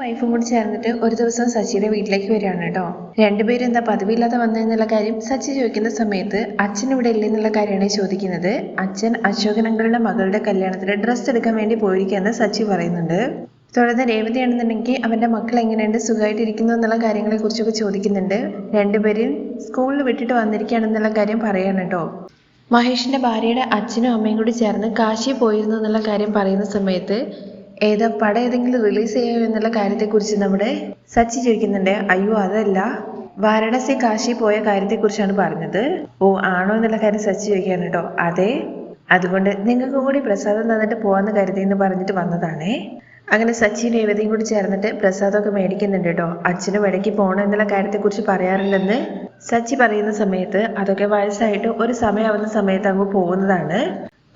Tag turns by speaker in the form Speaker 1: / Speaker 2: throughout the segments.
Speaker 1: വൈഫും കൂടി ചേർന്നിട്ട് ഒരു ദിവസം സച്ചിയുടെ വീട്ടിലേക്ക് വരികയാണ് കേട്ടോ. രണ്ടുപേരും എന്താ പതിവില്ലാതെ വന്നതെന്നുള്ള കാര്യം സച്ചി ചോദിക്കുന്ന സമയത്ത് അച്ഛൻ ഇവിടെ ഇല്ലെന്നുള്ള കാര്യമാണ് ചോദിക്കുന്നത്. അച്ഛൻ അശോകൻ അങ്കിളുടെ മകളുടെ കല്യാണത്തിന് ഡ്രസ്സ് എടുക്കാൻ വേണ്ടി പോയിരിക്കുകയെന്ന് സച്ചി പറയുന്നുണ്ട്. തുടർന്ന് രേവതിയാണെന്നുണ്ടെങ്കിൽ അവന്റെ മക്കൾ എങ്ങനെയുണ്ട്? സുഖമായിട്ടിരിക്കുന്നു എന്നുള്ള കാര്യങ്ങളെ കുറിച്ചൊക്കെ ചോദിക്കുന്നുണ്ട്. രണ്ടുപേരും സ്കൂളിൽ വിട്ടിട്ട് വന്നിരിക്കുകയാണെന്നുള്ള കാര്യം പറയാണ് കേട്ടോ. മഹേഷിന്റെ ഭാര്യയുടെ അച്ഛനും അമ്മയും കൂടി ചേർന്ന് കാശി പോയിരുന്നു എന്നുള്ള കാര്യം പറയുന്ന സമയത്ത് ഏതാ പടം ഏതെങ്കിലും റിലീസ് ചെയ്യോ എന്നുള്ള കാര്യത്തെക്കുറിച്ച് നമ്മുടെ സച്ചി ചോദിക്കുന്നുണ്ട്. അയ്യോ അതല്ല. വാരണാസി കാശി പോയ കാര്യത്തെക്കുറിച്ചാണ് പറഞ്ഞത്. ഓ ആണോ എന്നുള്ള കാര്യം സച്ചി ചോദിക്കാണ് കേട്ടോ. അതെ. അതുകൊണ്ട് നിങ്ങൾക്ക് കൂടി പ്രസാദം തന്നിട്ട് പോവാന്ന് കരുതി എന്ന് പറഞ്ഞിട്ട് വന്നതാണേ. അങ്ങനെ സച്ചിൻ രേവതിയും കൂടി ചേർന്നിട്ട് പ്രസാദമൊക്കെ മേടിക്കുന്നുണ്ട് കേട്ടോ. അച്ഛനും ഇടയ്ക്ക് പോകണം എന്നുള്ള കാര്യത്തെക്കുറിച്ച് പറയാറില്ലെന്ന് സച്ചി പറയുന്ന സമയത്ത് അതൊക്കെ വയസ്സായിട്ട് ഒരു സമയമാവുന്ന സമയത്ത് അങ്ങ് പോകുന്നതാണ്.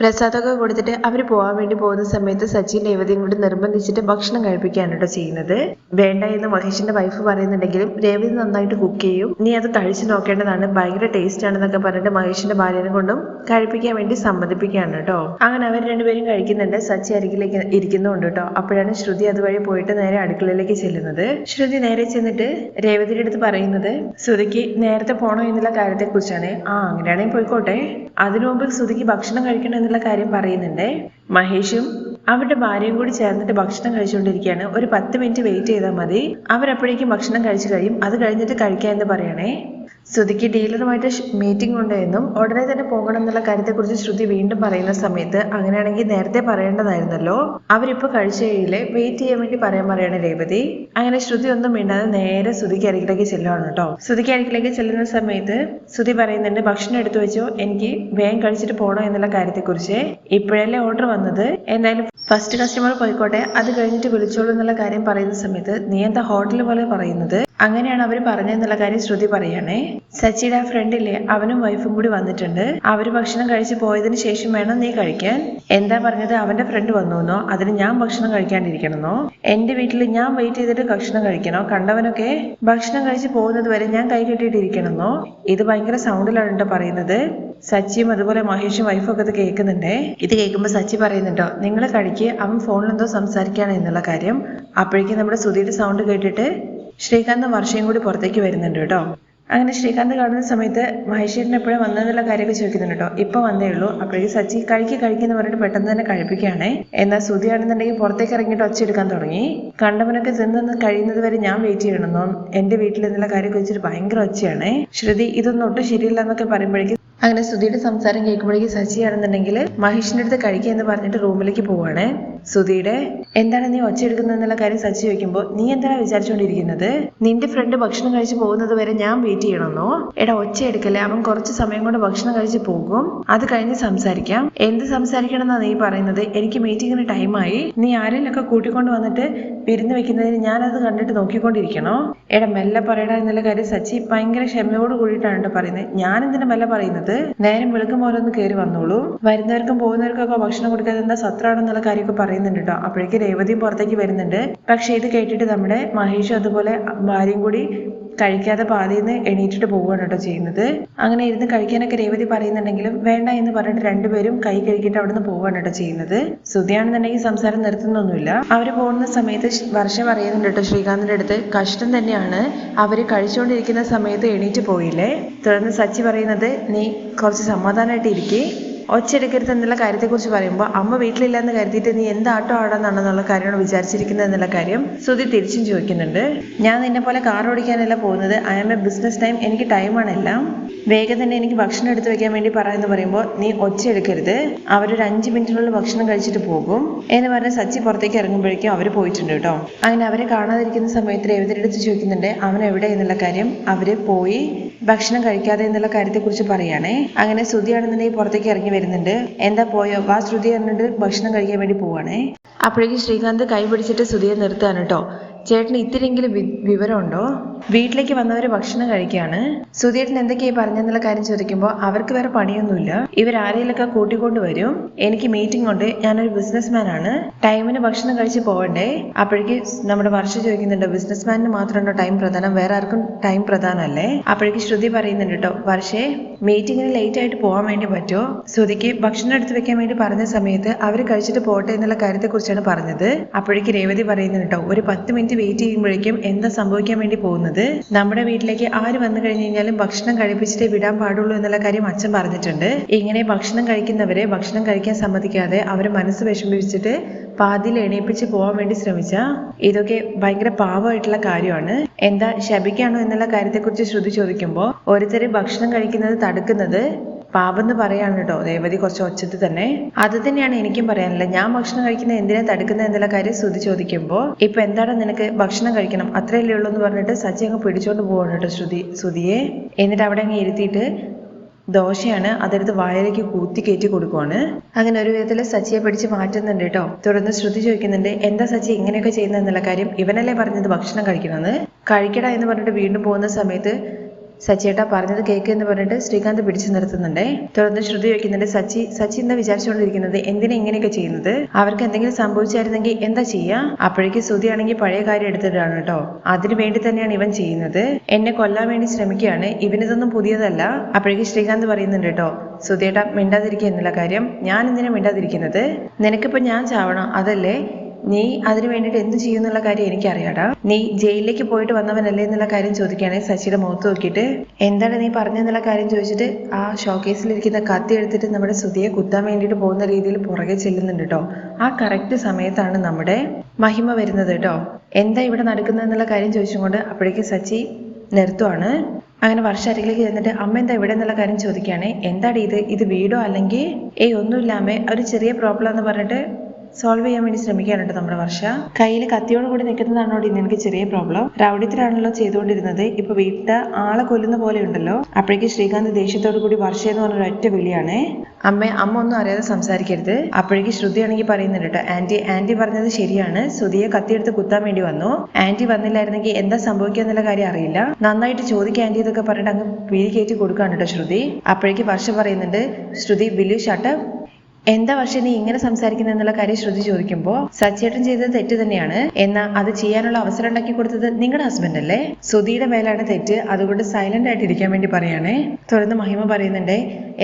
Speaker 1: പ്രസാദമൊക്കെ കൊടുത്തിട്ട് അവർ പോകാൻ വേണ്ടി പോകുന്ന സമയത്ത് സച്ചിൻ രേവതിയും കൂടി നിർബന്ധിച്ചിട്ട് ഭക്ഷണം കഴിപ്പിക്കുകയാണ് കേട്ടോ ചെയ്യുന്നത്. വേണ്ട എന്ന് മഹേഷിന്റെ വൈഫ് പറയുന്നുണ്ടെങ്കിലും രേവതി നന്നായിട്ട് കുക്ക് ചെയ്യും. നീ അത് കഴിച്ചു നോക്കേണ്ടതാണ്. ഭയങ്കര ടേസ്റ്റ് ആണെന്നൊക്കെ പറഞ്ഞിട്ട് മഹേഷിന്റെ ഭാര്യനെ കൊണ്ടും കഴിപ്പിക്കാൻ വേണ്ടി സമ്മതിപ്പിക്കുകയാണ് കേട്ടോ. അങ്ങനെ അവർ രണ്ടുപേരും കഴിക്കുന്നുണ്ട്. സച്ചി അരികിലേക്ക് ഇരിക്കുന്നുണ്ട് കേട്ടോ. അപ്പോഴാണ് ശ്രുതി അതുവഴി പോയിട്ട് നേരെ അടുക്കളയിലേക്ക് ചെല്ലുന്നത്. ശ്രുതി നേരെ ചെന്നിട്ട് രേവതിയുടെ അടുത്ത് പറയുന്നത് ശ്രുതിക്ക് നേരത്തെ പോണോ എന്നുള്ള കാര്യത്തെ കുറിച്ചാണ് ആ അങ്ങനെയാണെങ്കിൽ പോയിക്കോട്ടെ. അതിനു മുമ്പ് ശ്രുതിക്ക് ഭക്ഷണം കഴിക്കണം എന്നുള്ള കാര്യം പറയുന്നുണ്ട്. മഹേഷും അവരുടെ ഭാര്യയും കൂടി ചേർന്നിട്ട് ഭക്ഷണം കഴിച്ചുകൊണ്ടിരിക്കുകയാണ്. ഒരു പത്ത് മിനിറ്റ് വെയിറ്റ് ചെയ്താൽ മതി. അവരപ്പോഴേക്കും ഭക്ഷണം കഴിച്ചു കഴിയും. അത് കഴിഞ്ഞിട്ട് കഴിക്കാം എന്ന് പറയണേ. ശ്രുതിക്ക് ഡീലറുമായിട്ട് മീറ്റിംഗ് ഉണ്ടെന്നും ഉടനെ തന്നെ പോകണം എന്നുള്ള കാര്യത്തെക്കുറിച്ച് ശ്രുതി വീണ്ടും പറയുന്ന സമയത്ത് അങ്ങനെയാണെങ്കിൽ നേരത്തെ പറയേണ്ടതായിരുന്നല്ലോ. അവരിപ്പോ കഴിച്ചയിലെ വെയിറ്റ് ചെയ്യാൻ വേണ്ടി പറയാൻ പറയണ രേവതി. അങ്ങനെ ശ്രുതി ഒന്നും മിണ്ടാതെ നേരെ ശ്രുതിക്ക് അരികിലേക്ക് ചെല്ലുവാണ് കേട്ടോ. ശ്രുതിക്ക് അരികിലേക്ക് ചെല്ലുന്ന സമയത്ത് ശ്രുതി പറയുന്നുണ്ട് ഭക്ഷണം എടുത്തു വെച്ചോ. എനിക്ക് വേഗം കഴിച്ചിട്ട് പോകണോ എന്നുള്ള കാര്യത്തെക്കുറിച്ച്. ഇപ്പോഴല്ലേ ഓർഡർ വന്നത്. എന്തായാലും ഫസ്റ്റ് കസ്റ്റമർ പോയിക്കോട്ടെ. അത് കഴിഞ്ഞിട്ട് വിളിച്ചോളൂ എന്നുള്ള കാര്യം പറയുന്ന സമയത്ത് നീ എന്താ ഹോട്ടൽ പോലെ പറയുന്നത്? അങ്ങനെയാണ് അവർ പറഞ്ഞതെന്നുള്ള കാര്യം ശ്രുതി പറയണേ. സച്ചിയുടെ ആ ഫ്രണ്ടില്ലേ അവനും വൈഫും കൂടി വന്നിട്ടുണ്ട്. അവർ ഭക്ഷണം കഴിച്ച് പോയതിനു ശേഷം വേണം നീ കഴിക്കാൻ. എന്താ പറഞ്ഞത്? അവന്റെ ഫ്രണ്ട് വന്നുവെന്നോ അതിന് ഞാൻ ഭക്ഷണം കഴിക്കാണ്ടിരിക്കണമെന്നോ എന്റെ വീട്ടിൽ ഞാൻ വെയിറ്റ് ചെയ്തിട്ട് ഭക്ഷണം കഴിക്കണോ? കണ്ടവനൊക്കെ ഭക്ഷണം കഴിച്ച് പോകുന്നത് വരെ ഞാൻ കൈ കെട്ടിയിട്ടിരിക്കണമെന്നോ ഇത് ഭയങ്കര സൗണ്ടിലാണ് കേട്ടോ പറയുന്നത്. സച്ചിയും അതുപോലെ മഹേഷും വൈഫും ഒക്കെ ഇത് കേൾക്കുന്നുണ്ടേ. ഇത് കേൾക്കുമ്പോൾ സച്ചി പറയുന്നുണ്ടോ നിങ്ങൾ കഴിക്ക് അവൻ ഫോണിൽ എന്തോ സംസാരിക്കുകയാണ് എന്നുള്ള കാര്യം. അപ്പോഴേക്കും നമ്മുടെ സുധിയുടെ സൗണ്ട് കേട്ടിട്ട് ശ്രീകാന്ത് വർഷയും കൂടി പുറത്തേക്ക് വരുന്നുണ്ട് കേട്ടോ. അങ്ങനെ ശ്രീകാന്ത് കാണുന്ന സമയത്ത് മഹേശ്വരൻ എപ്പോഴും വന്നതെന്നുള്ള കാര്യമൊക്കെ ചോദിക്കുന്നുണ്ട് കേട്ടോ. ഇപ്പൊ വന്നേ ഉള്ളൂ. അപ്പോഴേക്ക് സച്ചി കഴിക്ക് കഴിക്കുന്ന പറഞ്ഞിട്ട് പെട്ടെന്ന് തന്നെ കഴിപ്പിക്കുകയാണേ. എന്നാൽ സുധിയാണെന്നുണ്ടെങ്കിൽ പുറത്തേക്ക് ഇറങ്ങിയിട്ട് ഒച്ചയെടുക്കാൻ തുടങ്ങി. കണ്ടവനൊക്കെ തിന്നു കഴിയുന്നത് വരെ ഞാൻ വെയിറ്റ് ചെയ്യണമെന്നോ എന്റെ വീട്ടിൽ എന്നുള്ള കാര്യമൊക്കെ വെച്ചിട്ട് ഭയങ്കര ഒച്ചയാണേ. ശ്രുതി ഇതൊന്നും ഒട്ടും ശരിയില്ല എന്നൊക്കെ പറയുമ്പോഴേക്കും അങ്ങനെ സുധിയുടെ സംസാരം കേൾക്കുമ്പോഴേക്കും സച്ചിയാണെന്നുണ്ടെങ്കിൽ മഹേഷിന്റെ അടുത്ത് കഴിക്കുക എന്ന് പറഞ്ഞിട്ട് റൂമിലേക്ക് പോവാണ് സുധിയുടെ എന്താണ് നീ ഒച്ച എടുക്കുന്നത് എന്നുള്ള കാര്യം സച്ചി ചോദിക്കുമ്പോൾ നീ എന്താണ് വിചാരിച്ചുകൊണ്ടിരിക്കുന്നത്? നിന്റെ ഫ്രണ്ട് ഭക്ഷണം കഴിച്ചു പോകുന്നത് വരെ ഞാൻ വെയിറ്റ് ചെയ്യണമെന്നോ എടാ ഒച്ച എടുക്കല്ലേ അവൻ കുറച്ച് സമയം കൊണ്ട് ഭക്ഷണം കഴിച്ചു പോകും. അത് കഴിഞ്ഞ് സംസാരിക്കാം. എന്ത് സംസാരിക്കണം എന്നാ നീ പറയുന്നത്? എനിക്ക് മീറ്റിങ്ങിന് ടൈമായി നീ ആരെങ്കിലൊക്കെ കൂട്ടിക്കൊണ്ട് വന്നിട്ട് വിരുന്ന് വെക്കുന്നതിന് ഞാനത് കണ്ടിട്ട് നോക്കിക്കൊണ്ടിരിക്കണോ? എടാ മെല്ലെ പറയടാ എന്നുള്ള കാര്യം സച്ചി ഭയങ്കര ക്ഷമയോട് കൂടിയിട്ടാണ് പറയുന്നത്. ഞാൻ എന്തിനാ മെല്ലെ പറയുന്നത്? നേരം വെളുക്കും ഓരോന്ന് കയറി വന്നോളൂ. വരുന്നവർക്കും പോകുന്നവർക്കൊക്കെ ഭക്ഷണം കൊടുക്കാതെ എന്താ സത്രാണെന്നുള്ള കാര്യമൊക്കെ പറയുന്നുണ്ട് കേട്ടോ അപ്പോഴേക്ക് രേവതിയും പുറത്തേക്ക് വരുന്നുണ്ട്. പക്ഷെ ഇത് കേട്ടിട്ട് നമ്മുടെ മഹേഷ് അതുപോലെ ഭാര്യയും കൂടി കഴിക്കാതെ പാതിയിൽ നിന്ന് എണീറ്റിട്ട് പോവുകയാണ് കേട്ടോ ചെയ്യുന്നത്. അങ്ങനെ ഇരുന്ന് കഴിക്കാനൊക്കെ രേവതി പറയുന്നുണ്ടെങ്കിലും വേണ്ട എന്ന് പറഞ്ഞിട്ട് രണ്ടുപേരും കൈ കഴുകിയിട്ട് നിന്ന് പോവുകയാണ് കേട്ടോ ചെയ്യുന്നത്. ശ്രുതിയാണെന്നുണ്ടെങ്കിൽ സംസാരം നിർത്തുന്നൊന്നുമില്ല. അവർ പോകുന്ന സമയത്ത് വർഷം പറയുന്നുണ്ട് കേട്ടോ ശ്രീകാന്തിന്റെ അടുത്ത് കഷ്ടം തന്നെയാണ്. അവർ കഴിച്ചുകൊണ്ടിരിക്കുന്ന സമയത്ത് എണീറ്റ് പോയില്ലേ? തുടർന്ന് സച്ചി പറയുന്നത് നീ കുറച്ച് സമാധാനമായിട്ട് ഇരിക്കേ ഒച്ചെടുക്കരുത് എന്നുള്ള കാര്യത്തെക്കുറിച്ച് പറയുമ്പോൾ അമ്മ വീട്ടിലില്ല എന്ന് കരുതിയിട്ട് നീ എന്ത് ആട്ടം ആടാന്നാണെന്നുള്ള കാര്യമാണ് വിചാരിച്ചിരിക്കുന്നത് എന്നുള്ള കാര്യം ശ്രുതി തിരിച്ചും ചോദിക്കുന്നുണ്ട്. ഞാൻ നിന്നെ പോലെ കാർ ഓടിക്കാനല്ല പോകുന്നത്. I am a business time എനിക്ക് ടൈമാണ് എല്ലാം. വേഗം തന്നെ എനിക്ക് ഭക്ഷണം എടുത്തു വെക്കാൻ വേണ്ടി പറയാന്ന് പറയുമ്പോൾ നീ ഒച്ചയെടുക്കരുത്. അവരൊരു അഞ്ച് മിനിറ്റിനുള്ളിൽ ഭക്ഷണം കഴിച്ചിട്ട് പോകും. എന്ന് പറഞ്ഞ് സച്ചി പുറത്തേക്ക് ഇറങ്ങുമ്പോഴേക്കും അവർ പോയിട്ടുണ്ട് കേട്ടോ. അങ്ങനെ അവരെ കാണാതിരിക്കുന്ന സമയത്ത് രേവതിയുടെ ചോദിക്കുന്നുണ്ട് അവൻ എവിടെ? എന്നുള്ള കാര്യം അവർ പോയി ഭക്ഷണം കഴിക്കാതെ എന്നുള്ള കാര്യത്തെക്കുറിച്ച് പറയുകയാണേ. അങ്ങനെ ശ്രുതിയാണെന്നുണ്ടെങ്കിൽ പുറത്തേക്ക് ഇറങ്ങി വരുന്നുണ്ട്. എന്താ പോയോ? വാ ശ്രുതി പറഞ്ഞിട്ട് ഭക്ഷണം കഴിക്കാൻ വേണ്ടി പോവാണേ. അപ്പോഴേക്കും ശ്രീകാന്ത് കൈ പിടിച്ചിട്ട് ശ്രുതിയെ നിർത്തുകയാണ് കേട്ടോ. ചേട്ടന് ഇത്തിരിയെങ്കിലും വിവരം വിവരമുണ്ടോ? വീട്ടിലേക്ക് വന്നവർ ഭക്ഷണം കഴിക്കുകയാണ് സുധീരൻ എന്തൊക്കെയായി പറഞ്ഞെന്നുള്ള കാര്യം ചോദിക്കുമ്പോൾ അവർക്ക് വേറെ പണിയൊന്നുമില്ല. ഇവർ ഇവരാരെയിലൊക്കെ കൂട്ടിക്കൊണ്ട് വരും. എനിക്ക് മീറ്റിംഗ് ഉണ്ട്. ഞാനൊരു ബിസിനസ്മാൻ ആണ്. ടൈമിന് ഭക്ഷണം കഴിച്ച് പോകണ്ടേ അപ്പോഴേക്ക് നമ്മുടെ വർഷ ചോദിക്കുന്നുണ്ട് ബിസിനസ്മാനിന് മാത്രമാണോ ടൈം പ്രധാനം വേറെ ആർക്കും ടൈം പ്രധാനമല്ലേ അപ്പോഴേക്ക് ശ്രുതി പറയുന്നുണ്ട് കേട്ടോ വർഷേ മീറ്റിങ്ങിന് ലേറ്റ് ആയിട്ട് പോകാൻ വേണ്ടി പറ്റുമോ ശ്രുതിക്ക് ഭക്ഷണം എടുത്തു വെക്കാൻ വേണ്ടി പറഞ്ഞ സമയത്ത് അവർ കഴിച്ചിട്ട് പോട്ടെ എന്നുള്ള കാര്യത്തെക്കുറിച്ചാണ് പറഞ്ഞത്. അപ്പോഴേക്ക് രേവതി പറയുന്നത് കേട്ടോ ഒരു പത്ത് മിനിറ്റ് വെയിറ്റ് ചെയ്യുമ്പോഴേക്കും എന്താ സംഭവിക്കാൻ വേണ്ടി പോകുന്നത്? നമ്മുടെ വീട്ടിലേക്ക് ആര് വന്നു കഴിഞ്ഞു കഴിഞ്ഞാലും ഭക്ഷണം കഴിപ്പിച്ചിട്ടേ വിടാൻ പാടുള്ളൂ എന്നുള്ള കാര്യം അച്ഛൻ പറഞ്ഞിട്ടുണ്ട്. ഇങ്ങനെ ഭക്ഷണം കഴിക്കുന്നവരെ ഭക്ഷണം കഴിക്കാൻ സമ്മതിക്കാതെ അവരെ മനസ്സ് വിഷമിപ്പിച്ചിട്ട് പാതിയിൽ എണീപ്പിച്ച് പോകാൻ വേണ്ടി ശ്രമിച്ച ഇതൊക്കെ ഭയങ്കര പാവമായിട്ടുള്ള കാര്യമാണ്. എന്താ ശപിക്കാണോ എന്നുള്ള കാര്യത്തെക്കുറിച്ച് ശ്രുതി ചോദിക്കുമ്പോൾ ഓരോരുത്തർ ഭക്ഷണം കഴിക്കുന്നത് തടുക്കുന്നത് പാപം എന്ന് പറയാണ് കേട്ടോ. ദേവതി കുറച്ച് ഒച്ചത്തിൽ തന്നെ. അത് തന്നെയാണ് എനിക്കും പറയാനുള്ളത്. ഞാൻ ഭക്ഷണം കഴിക്കുന്നത് എന്തിനാ തടുക്കുന്നത് എന്നുള്ള കാര്യം ശ്രുതി ചോദിക്കുമ്പോൾ ഇപ്പൊ എന്താണ് നിനക്ക് ഭക്ഷണം കഴിക്കണം? അത്രയല്ലേ ഉള്ളൂ എന്ന് പറഞ്ഞിട്ട് സച്ചി അങ്ങ് പിടിച്ചോണ്ട് പോവാണ് കേട്ടോ ശ്രുതി ശ്രുതിയെ. എന്നിട്ട് അവിടെ അങ്ങ് ഇരുത്തിയിട്ട് ദോശയാണ് അതെടുത്ത് വായലേക്ക് കൂത്തി കയറ്റി കൊടുക്കുവാണ്. അങ്ങനെ ഒരു വിധത്തിൽ സച്ചിയെ പിടിച്ച് മാറ്റുന്നുണ്ട് കേട്ടോ തുടർന്ന് ശ്രുതി ചോദിക്കുന്നുണ്ട് എന്താ സച്ചി ഇങ്ങനെയൊക്കെ ചെയ്യുന്നത് എന്നുള്ള കാര്യം? ഇവനല്ലേ പറഞ്ഞത് ഭക്ഷണം കഴിക്കണമെന്ന്? കഴിക്കട എന്ന് പറഞ്ഞിട്ട് വീണ്ടും പോകുന്ന സമയത്ത് സച്ചിയേട്ടാ പറഞ്ഞത് കേക്ക് എന്ന് പറഞ്ഞിട്ട് ശ്രീകാന്ത് പിടിച്ചു നിർത്തുന്നുണ്ടേ. തുടർന്ന് ശ്രുതി വയ്ക്കുന്നുണ്ട് സച്ചി സച്ചി എന്താ വിചാരിച്ചുകൊണ്ടിരിക്കുന്നത് എന്തിനാ ഇങ്ങനെയൊക്കെ ചെയ്യുന്നത്? അവർക്ക് എന്തെങ്കിലും സംഭവിച്ചായിരുന്നെങ്കിൽ എന്താ ചെയ്യാ? അപ്പോഴേക്ക് ശ്രുതി ആണെങ്കിൽ പഴയ കാര്യം എടുത്തിട്ടാണ് കേട്ടോ. അതിനു വേണ്ടി തന്നെയാണ് ഇവൻ ചെയ്യുന്നത്. എന്നെ കൊല്ലാൻ വേണ്ടി ശ്രമിക്കുകയാണ്. ഇവനിതൊന്നും പുതിയതല്ല. അപ്പോഴേക്ക് ശ്രീകാന്ത് പറയുന്നുണ്ട് കേട്ടോ സുധിയേട്ടാ മിണ്ടാതിരിക്കുക എന്നുള്ള കാര്യം. ഞാൻ എന്തിനാ മിണ്ടാതിരിക്കുന്നത്? നിനക്കിപ്പോ ഞാൻ ചാവണം? അതല്ലേ? നീ അതിനു വേണ്ടിയിട്ട് എന്ത് ചെയ്യുന്നുള്ള കാര്യം എനിക്കറിയാടാ. നീ ജയിലിലേക്ക് പോയിട്ട് വന്നവനല്ലേ എന്നുള്ള കാര്യം ചോദിക്കുകയാണെങ്കിൽ ശശിയുടെ മുഖത്ത് നോക്കിയിട്ട് എന്താണ് നീ പറഞ്ഞെന്നുള്ള കാര്യം ചോദിച്ചിട്ട് ആ ഷോക്കേസിലിരിക്കുന്ന കത്തി എടുത്തിട്ട് നമ്മുടെ സുധിയെ കുത്താൻ വേണ്ടിയിട്ട് പോകുന്ന രീതിയിൽ പുറകെ ചെല്ലുന്നുണ്ട് കേട്ടോ ആ കറക്റ്റ് സമയത്താണ് നമ്മുടെ മഹിമ വരുന്നത് കേട്ടോ എന്താ ഇവിടെ നടക്കുന്നത് എന്നുള്ള കാര്യം ചോദിച്ചുകൊണ്ട് അപ്പോഴേക്കും സച്ചി നിർത്തുവാണ്. അങ്ങനെ വർഷ അരികിലേക്ക് ചെന്നിട്ട് അമ്മ എന്താ ഇവിടെ എന്നുള്ള കാര്യം ചോദിക്കുകയാണ് എന്താടി ഇത്? ഇത് വീടോ അല്ലെങ്കിൽ? ഏയ് ഒന്നുമില്ലാമേ ഒരു ചെറിയ പ്രോബ്ലം എന്ന് പറഞ്ഞിട്ട് സോൾവ് ചെയ്യാൻ വേണ്ടി ശ്രമിക്കാനുണ്ട് നമ്മുടെ വർഷ. കയ്യിൽ കത്തിയോട് കൂടി നിൽക്കുന്നതാണോ ഇന്ന് എനിക്ക് ചെറിയ പ്രോബ്ലം റൗഡിത്തിലാണല്ലോ ചെയ്തുകൊണ്ടിരുന്നത്. ഇപ്പൊ വീട്ടിൽ ആളെ കൊല്ലുന്ന പോലെ ഉണ്ടല്ലോ. അപ്പോഴേക്ക് ശ്രീകാന്ത് ദേഷ്യത്തോടു കൂടി വർഷ എന്ന് പറഞ്ഞ ഒറ്റ വിളിയാണ്. അമ്മ അമ്മ ഒന്നും അറിയാതെ സംസാരിക്കരുത്. അപ്പോഴേക്ക് ശ്രുതിയാണെങ്കിൽ പറയുന്നുണ്ട് കേട്ടോ ആന്റി ആന്റി പറഞ്ഞത് ശരിയാണ്. ശ്രുതിയെ കത്തിയെടുത്ത് കുത്താൻ വേണ്ടി വന്നു. ആന്റി വന്നില്ലായിരുന്നെങ്കിൽ എന്താ സംഭവിക്കുക എന്നുള്ള കാര്യം അറിയില്ല. നന്നായിട്ട് ചോദിക്കുക ആന്റി എന്നൊക്കെ പറഞ്ഞിട്ട് അങ്ങ് പിരി കയറ്റി കൊടുക്കാണ് കേട്ടോ ശ്രുതി. അപ്പോഴേക്ക് വർഷ പറയുന്നുണ്ട് ശ്രുതി വില്യു ഷട്ട് എന്താ പക്ഷെ നീ ഇങ്ങനെ സംസാരിക്കുന്നത് എന്നുള്ള കാര്യം ശ്രുതി ചോദിക്കുമ്പോൾ സച്ചേട്ടൻ ചെയ്തത് തെറ്റ് തന്നെയാണ്. എന്നാൽ അത് ചെയ്യാനുള്ള അവസരം ഉണ്ടാക്കി കൊടുത്തത് നിങ്ങളുടെ ഹസ്ബൻഡ് അല്ലേ? സുധിയുടെ മേലാണ് തെറ്റ് അതുകൊണ്ട് സൈലന്റ് ആയിട്ട് ഇരിക്കാൻ വേണ്ടി പറയാണേ. തുടർന്ന് മഹിമ പറയുന്നുണ്ട്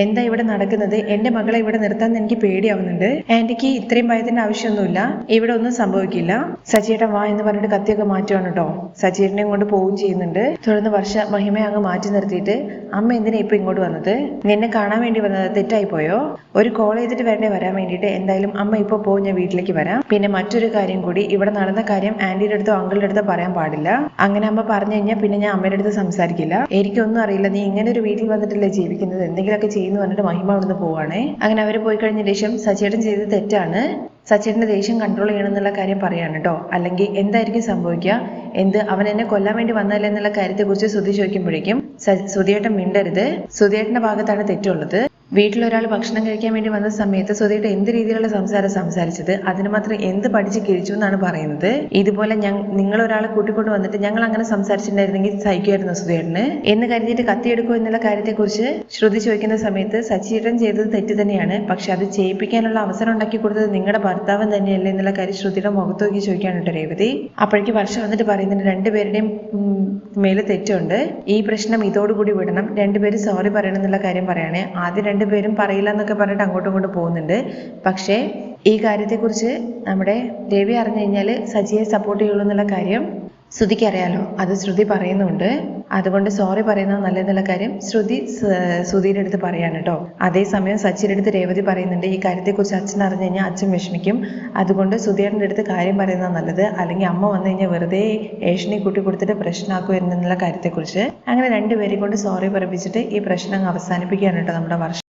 Speaker 1: എന്താ ഇവിടെ നടക്കുന്നത്? എന്റെ മകളെ ഇവിടെ നിർത്താൻ എനിക്ക് പേടിയാവുന്നുണ്ട്. ആന്റിക്ക് ഇത്രയും ഭയത്തിന്റെ ആവശ്യമൊന്നുമില്ല. ഇവിടെ ഒന്നും സംഭവിക്കില്ല. സച്ചിയേട്ടൻ വാ എന്ന് പറഞ്ഞിട്ട് കത്തിയൊക്കെ മാറ്റുവാണ് കേട്ടോ സച്ചിയേട്ടനെയും കൊണ്ട് പോവുകയും ചെയ്യുന്നുണ്ട്. തുടർന്ന് വർഷ മഹിമയെ അങ്ങ് മാറ്റി നിർത്തിയിട്ട് അമ്മ എന്തിനാ ഇപ്പൊ ഇങ്ങോട്ട് വന്നത്? നിന്നെ കാണാൻ വേണ്ടി വന്നത് തെറ്റായി പോയോ? ഒരു കോൾ ചെയ്തിട്ട് വേണ്ടേ വരാൻ വേണ്ടിയിട്ട് എന്തായാലും അമ്മ ഇപ്പൊ പോകും ഞാൻ വീട്ടിലേക്ക് വരാം. പിന്നെ മറ്റൊരു കാര്യം കൂടി ഇവിടെ നടന്ന കാര്യം ആന്റിയുടെ അടുത്തോ അങ്കിളുടെ അടുത്തോ പറയാൻ പാടില്ല. അങ്ങനെ അമ്മ പറഞ്ഞു കഴിഞ്ഞാൽ പിന്നെ ഞാൻ അമ്മയുടെ അടുത്ത് സംസാരിക്കില്ല. എനിക്കൊന്നും അറിയില്ല നീ ഇങ്ങനെ ഒരു വീട്ടിൽ വന്നിട്ടല്ലേ ജീവിക്കുന്നത്? എന്തെങ്കിലുമൊക്കെ ചെയ്യുന്നു പറഞ്ഞിട്ട് മഹിമ അവിടുന്ന് പോവാണേ. അങ്ങനെ അവർ പോയി കഴിഞ്ഞ ശേഷം സച്ചേട്ടൻ ചെയ്ത് തെറ്റാണ്. സച്ചേട്ടന്റെ ദേഷ്യം കൺട്രോൾ ചെയ്യണം എന്നുള്ള കാര്യം പറയാണ് കേട്ടോ അല്ലെങ്കിൽ എന്തായിരിക്കും സംഭവിക്കുക എന്ത് അവൻ എന്നെ കൊല്ലാൻ വേണ്ടി വന്നല്ലേ എന്നുള്ള കാര്യത്തെക്കുറിച്ച് ശ്രുതി ചോദിക്കുമ്പോഴേക്കും ശ്രുതിയേട്ടൻ മിണ്ടരുത്. ശ്രുതിയേട്ടന്റെ ഭാഗത്താണ് തെറ്റുള്ളത്. വീട്ടിലൊരാൾ ഭക്ഷണം കഴിക്കാൻ വേണ്ടി വന്ന സമയത്ത് സുധയുടെ എന്ത് രീതിയിലുള്ള സംസാരം സംസാരിച്ചത് അതിന് മാത്രം എന്ത് പഠിച്ച് കിഴിച്ചു എന്നാണ് പറയുന്നത്. ഇതുപോലെ നിങ്ങൾ ഒരാളെ കൂട്ടിക്കൊണ്ട് വന്നിട്ട് ഞങ്ങൾ അങ്ങനെ സംസാരിച്ചിട്ടുണ്ടായിരുന്നെങ്കിൽ സഹിക്കുമായിരുന്നു സുധേട്ടന്. എന്ന് കരുതിയിട്ട് കത്തിയെടുക്കൂ എന്നുള്ള കാര്യത്തെക്കുറിച്ച് ശ്രുതി ചോദിക്കുന്ന സമയത്ത് സച്ചിയേട്ടൻ ചെയ്തത് തെറ്റ് തന്നെയാണ്. പക്ഷെ അത് ചെയ്യിപ്പിക്കാനുള്ള അവസരം ഉണ്ടാക്കി കൊടുത്തത് നിങ്ങളുടെ ഭർത്താവൻ തന്നെയല്ലേ എന്നുള്ള കാര്യം ശ്രുതിയുടെ മുഖത്ത് നോക്കി ചോദിക്കാനുണ്ട് രേവതി. അപ്പോഴേക്ക് വർഷം വന്നിട്ട് പറയുന്നുണ്ട് രണ്ടുപേരുടെയും മേലെ തെറ്റുണ്ട്. ഈ പ്രശ്നം ഇതോടുകൂടി വിടണം. രണ്ടുപേരും സോറി പറയണം എന്നുള്ള കാര്യം പറയണേ. ആദ്യം രണ്ടുപേരും പറയില്ല എന്നൊക്കെ പറഞ്ഞിട്ട് അങ്ങോട്ടും ഇങ്ങോട്ടും പോകുന്നുണ്ട്. പക്ഷേ ഈ കാര്യത്തെക്കുറിച്ച് നമ്മുടെ രവി അറിഞ്ഞു കഴിഞ്ഞാൽ സജിയെ സപ്പോർട്ട് ചെയ്യുള്ളൂ എന്നുള്ള കാര്യം ശ്രുതിക്ക് അറിയാലോ. അത് ശ്രുതി പറയുന്നുണ്ട്. അതുകൊണ്ട് സോറി പറയുന്നത് നല്ലതെന്നുള്ള കാര്യം ശ്രുതി ശ്രുതിയുടെ അടുത്ത് പറയാണ് കേട്ടോ അതേസമയം സച്ചിന്റെ അടുത്ത് രേവതി പറയുന്നുണ്ട് ഈ കാര്യത്തെക്കുറിച്ച് അച്ഛൻ അറിഞ്ഞു കഴിഞ്ഞാൽ അച്ഛൻ വിഷമിക്കും. അതുകൊണ്ട് സുധീറിന്റെ അടുത്ത് കാര്യം പറയുന്നത് നല്ലത്. അല്ലെങ്കിൽ അമ്മ വന്നു കഴിഞ്ഞാൽ വെറുതെ ഏഷണി കൂട്ടി കൊടുത്തിട്ട് പ്രശ്നമാക്കുമായിരുന്നു എന്നുള്ള കാര്യത്തെക്കുറിച്ച്. അങ്ങനെ രണ്ടുപേരെയും കൊണ്ട് സോറി പറപ്പിച്ചിട്ട് ഈ പ്രശ്നം അവസാനിപ്പിക്കുകയാണ് കേട്ടോ നമ്മുടെ വർഷം